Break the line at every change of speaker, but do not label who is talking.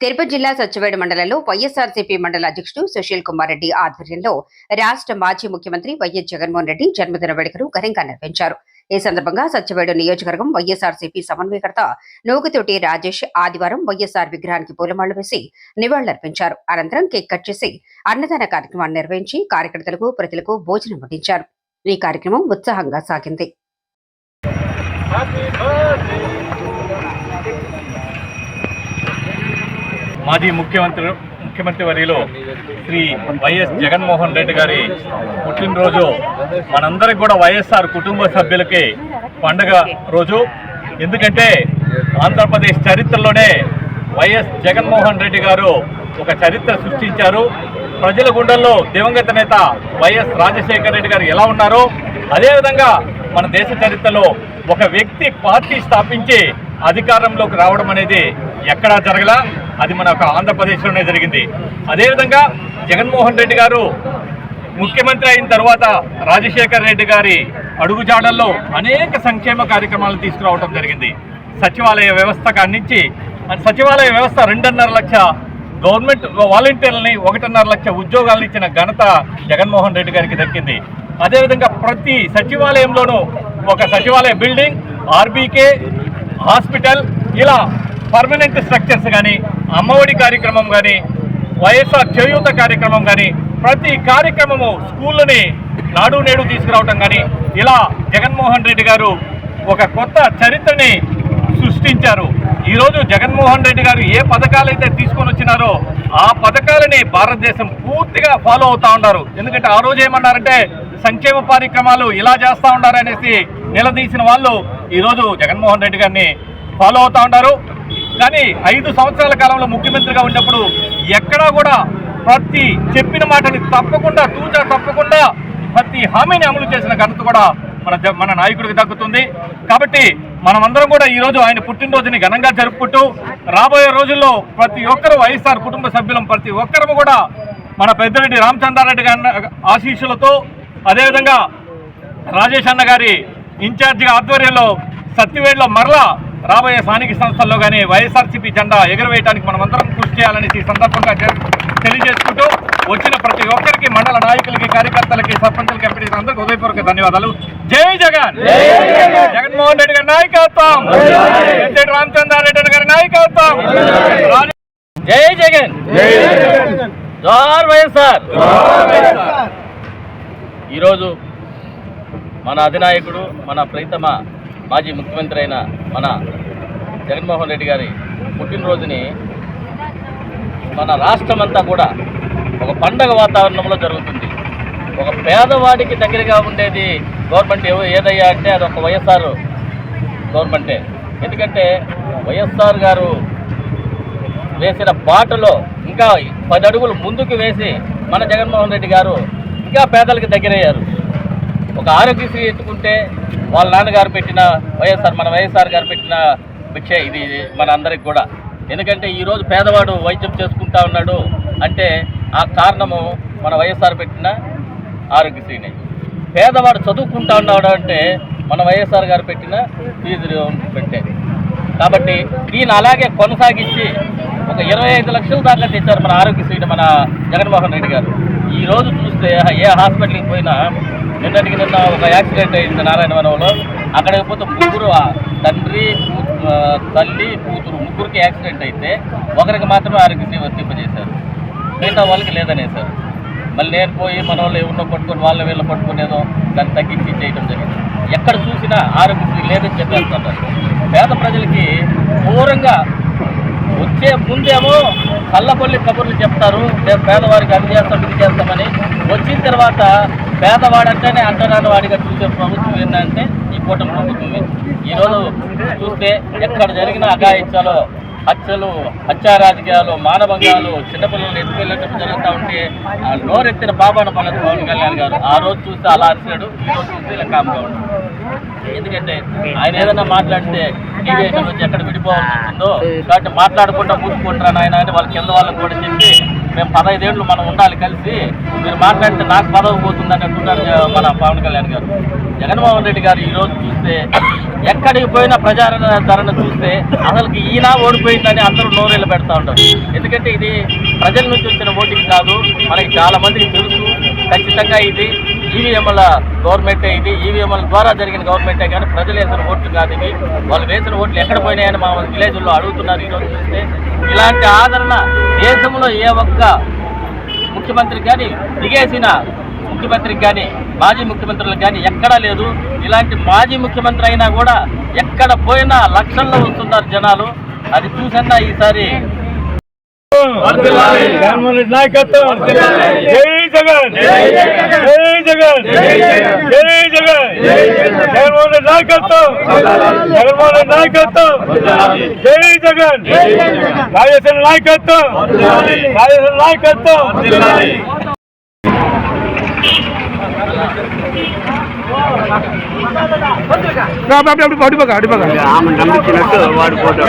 తిరుపతి జిల్లా సత్యవేడు మండలంలో వైఎస్ఆర్సీపీ మండల అధ్యక్షుడు సుశీల్ కుమార్ రెడ్డి ఆధ్వర్యంలో రాష్ట్ర మాజీ ముఖ్యమంత్రి వైఎస్ జగన్మోహన్ రెడ్డి జన్మదిన వేడుకలు ఘనంగా నిర్వహించారు. ఈ సందర్భంగా సత్యవేడు నియోజకవర్గం వైఎస్ఆర్సీపీ సమన్వయకర్త నూగుతోటి రాజేష్ ఆదివారం వైఎస్ఆర్ విగ్రహానికి పూలమాళ్ళు వేసి నివాళులర్పించారు. అనంతరం కేక్ కట్ చేసి అన్నదాన కార్యక్రమాన్ని నిర్వహించి కార్యకర్తలకు ప్రజలకు భోజనం వడ్డించారు. ఈ కార్యక్రమం ఉత్సాహంగా సాగింది.
మాజీ ముఖ్యమంత్రి ముఖ్యమంత్రి వర్యులు శ్రీ వైఎస్ జగన్మోహన్ రెడ్డి గారి పుట్టినరోజు. మనందరికి కూడా వైఎస్ఆర్ కుటుంబ సభ్యులకి పండగ రోజు. ఎందుకంటే ఆంధ్రప్రదేశ్ చరిత్రలోనే వైఎస్ జగన్మోహన్ రెడ్డి గారు ఒక చరిత్ర సృష్టించారు. ప్రజల గుండెల్లో దివంగత నేత వైఎస్ రాజశేఖర రెడ్డి గారు ఎలా ఉన్నారో అదేవిధంగా మన దేశ చరిత్రలో ఒక వ్యక్తి పార్టీ స్థాపించి అధికారంలోకి రావడం అనేది ఎక్కడా జరగలా. అది మన ఒక ఆంధ్రప్రదేశ్లోనే జరిగింది. అదేవిధంగా జగన్మోహన్ రెడ్డి గారు ముఖ్యమంత్రి అయిన తర్వాత రాజశేఖర్ రెడ్డి గారి అడుగుజాడల్లో అనేక సంక్షేమ కార్యక్రమాలు తీసుకురావడం జరిగింది. సచివాలయ వ్యవస్థ కానించి సచివాలయ వ్యవస్థ రెండున్నర లక్ష గవర్నమెంట్ వాలంటీర్లని ఒకటిన్నర లక్ష ఉద్యోగాలను ఇచ్చిన ఘనత జగన్మోహన్ రెడ్డి గారికి దక్కింది. అదేవిధంగా ప్రతి సచివాలయంలోనూ ఒక సచివాలయ బిల్డింగ్ ఆర్బీకే హాస్పిటల్ ఇలా పర్మనెంట్ స్ట్రక్చర్స్ కానీ అమ్మఒడి కార్యక్రమం కానీ వైఎస్ఆర్ చేయూత కార్యక్రమం కానీ ప్రతి కార్యక్రమము స్కూళ్ళని నాడు నేడు తీసుకురావటం కానీ ఇలా జగన్మోహన్ రెడ్డి గారు ఒక కొత్త చరిత్రని సృష్టించారు. ఈరోజు జగన్మోహన్ రెడ్డి గారు ఏ పథకాలు అయితే తీసుకొని వచ్చినారో ఆ పథకాలని భారతదేశం పూర్తిగా ఫాలో అవుతా ఉన్నారు. ఎందుకంటే ఆ రోజు ఏమన్నారంటే సంక్షేమ కార్యక్రమాలు ఇలా చేస్తూ ఉన్నారు అనేసి నిలదీసిన వాళ్ళు ఈరోజు జగన్మోహన్ రెడ్డి గారిని ఫాలో అవుతా ఉన్నారు. కానీ ఐదు సంవత్సరాల కాలంలో ముఖ్యమంత్రిగా ఉన్నప్పుడు ఎక్కడా కూడా ప్రతి చెప్పిన మాటని తప్పకుండా తూచా తప్పకుండా ప్రతి హామీని అమలు చేసిన ఘనత కూడా మన మన నాయకుడికి దక్కుతుంది. కాబట్టి మనమందరం కూడా ఈ రోజు ఆయన పుట్టినరోజుని ఘనంగా జరుపుకుంటూ రాబోయే రోజుల్లో ప్రతి ఒక్కరు వైఎస్ఆర్ కుటుంబ సభ్యులం ప్రతి ఒక్కరము కూడా మన పెద్దిరెడ్డి రామచంద్రారెడ్డి గారి ఆశీస్సులతో అదేవిధంగా రాజేష్ అన్న గారి ఇన్ఛార్జిగా ఆధ్వర్యంలో సత్యవేడిలో మరలా రాబోయే స్థానిక సంస్థల్లో కానీ వైఎస్ఆర్సీపీ జెండా ఎగురవేయడానికి మనమందరం కృషి చేయాలని ఈ సందర్భంగా తెలియజేసుకుంటూ వచ్చిన ప్రతి ఒక్కరికి మండల నాయకులకి కార్యకర్తలకి సర్పంచులకి ఎంపీటీస్ అందరికీ హృదయపూర్వక ధన్యవాదాలు. జై జగన్! జగన్మోహన్ రెడ్డి గారి నాయకత్వం! పెద్దిరెడ్డి రామచంద్రారెడ్డి గారి నాయకత్వం! జై జగన్! జోహార్ వైఎస్ఆర్! ఈరోజు మన అధినాయకుడు మన ప్రీతమ మాజీ ముఖ్యమంత్రి అయిన మన జగన్మోహన్ రెడ్డి గారి పుట్టినరోజుని మన రాష్ట్రమంతా కూడా ఒక పండగ వాతావరణంలో జరుగుతుంది. ఒక పేదవాడికి దగ్గరగా ఉండేది గవర్నమెంట్ ఏదయ్యా అంటే అది ఒక వైఎస్ఆర్ గవర్నమెంటే. ఎందుకంటే వైఎస్ఆర్ గారు వేసిన బాటలో ఇంకా పది అడుగులు ముందుకు వేసి మన జగన్మోహన్ రెడ్డి గారు ఇంకా పేదలకు దగ్గరయ్యారు. ఒక ఆరోగ్యశ్రీ ఎత్తుకుంటే వాళ్ళ నాన్నగారు పెట్టిన వైఎస్ఆర్ మన వైఎస్ఆర్ గారు పెట్టిన భిక్ష ఇది మన అందరికి కూడా. ఎందుకంటే ఈరోజు పేదవాడు వైద్యం చేసుకుంటా ఉన్నాడు అంటే ఆ కారణము మన వైఎస్ఆర్ పెట్టిన ఆరోగ్యశ్రీనే. పేదవాడు చదువుకుంటా ఉన్నాడు అంటే మన వైఎస్ఆర్ గారు పెట్టిన ఫీజు పెట్టేది. కాబట్టి దీని అలాగే కొనసాగించి ఒక ఇరవై ఐదు లక్షల దాకా తెచ్చారు మన ఆరోగ్యశ్రీని మన జగన్మోహన్ రెడ్డి గారు. ఈరోజు చూస్తే ఏ హాస్పిటల్కి పోయినా నిన్నటికి నిన్న ఒక యాక్సిడెంట్ అయింది నారాయణవనంలో. అక్కడికి పోతే ముగ్గురు తండ్రి తల్లి కూతురు ముగ్గురికి యాక్సిడెంట్ అయితే ఒకరికి మాత్రమే ఆరోగ్యశ్రీ వర్తింపజేశారు మిగతా వాళ్ళకి లేదనేసారు మళ్ళీ నేను పోయి మన వాళ్ళు ఎవరినో పట్టుకొని వాళ్ళ వీళ్ళ పట్టుకునేదో దాన్ని తగ్గించి చేయడం జరిగింది. ఎక్కడ చూసినా ఆరోగ్యశ్రీ లేదని చెప్పేస్తున్నారు పేద ప్రజలకి ఘోరంగా వచ్చే ముందేమో కళ్ళపల్లి కబుర్లు చెప్తారు మేము పేదవారికి అది చేస్తాం ఇది చేస్తామని. వచ్చిన తర్వాత పేదవాడంటేనే అంటరాని వాడిగా చూసే ప్రభుత్వం ఏంటంటే ఈ కూటమి ప్రభుత్వమే ఈరోజు చూస్తే ఎక్కడ జరిగిన అఘాయిత్యాలు హత్యలు హత్యా రాజకీయాలు మానభంగాలు చిన్నపిల్లలు ఎత్తుకెళ్ళేటప్పుడు జరుగుతూ ఉంటే ఆ నోరెత్తిన బాబాన పల్లె పవన్ కళ్యాణ్ గారు. ఆ రోజు చూస్తే అలా అరిచాడు ఈ రోజు చూస్తే ఇలా కామ్గా ఉన్నాడు. ఎందుకంటే ఆయన ఏదైనా మాట్లాడితే టీవీ నుంచి ఎక్కడ విడిపోవాల్సి ఉంటుందో కాబట్టి మాట్లాడకుండా మూసుకుంటారా ఆయన అని వాళ్ళ కింద వాళ్ళకి కూడా చెప్పి
మేము పదహైదేళ్ళు మనం ఉండాలి కలిసి. మీరు మాట్లాడితే నాకు పదవి పోతుందని అంటున్నారు మన పవన్ కళ్యాణ్ గారు. జగన్మోహన్ రెడ్డి గారు ఈరోజు చూస్తే ఎక్కడికి పోయినా ప్రజాదరణ చూస్తే అసలుకి ఈయన ఓడిపోయిందని అందరూ నోరేళ్ళు పెడతా ఉంటారు ఎందుకంటే ఇది ప్రజల నుంచి వచ్చిన ఓటింగ్ కాదు మనకి చాలా మందికి తెలుసు. ఖచ్చితంగా ఇది ఈవీఎంల గవర్నమెంటే ఇది. ఈవీఎంల ద్వారా జరిగిన గవర్నమెంటే కానీ ప్రజలు వేసిన ఓట్లు కాదు ఇవి. వాళ్ళు వేసిన ఓట్లు ఎక్కడ పోయినాయని మా విలేజ్లో అడుగుతున్నారు ఈరోజు చూస్తే. ఇలాంటి ఆదరణ దేశంలో ఏ ఒక్క ముఖ్యమంత్రికి కానీ దిగేసిన ముఖ్యమంత్రికి కానీ మాజీ ముఖ్యమంత్రులకు కానీ ఎక్కడా లేదు. ఇలాంటి మాజీ ముఖ్యమంత్రి అయినా కూడా ఎక్కడ పోయినా లక్షల్లో వస్తున్నారు జనాలు. అది చూసన్నా ఈసారి.
జగన్మోహన్ రెడ్డి నాయకత్వం. జై జగన్. జై జగన్. జై జగన్. జగన్మోహన్ రెడ్డి నాయకత్వం. జగన్మోహన్ రెడ్డి నాయకత్వం. జై జగన్. రాజేశ్వర నాయకత్వం. రాజేశ్వర నాయకత్వం. அப்படி அப்படி அப்படி அப்படி பார்க்க அப்படி நம்பிக்கை நட்டு வாடு போட்டு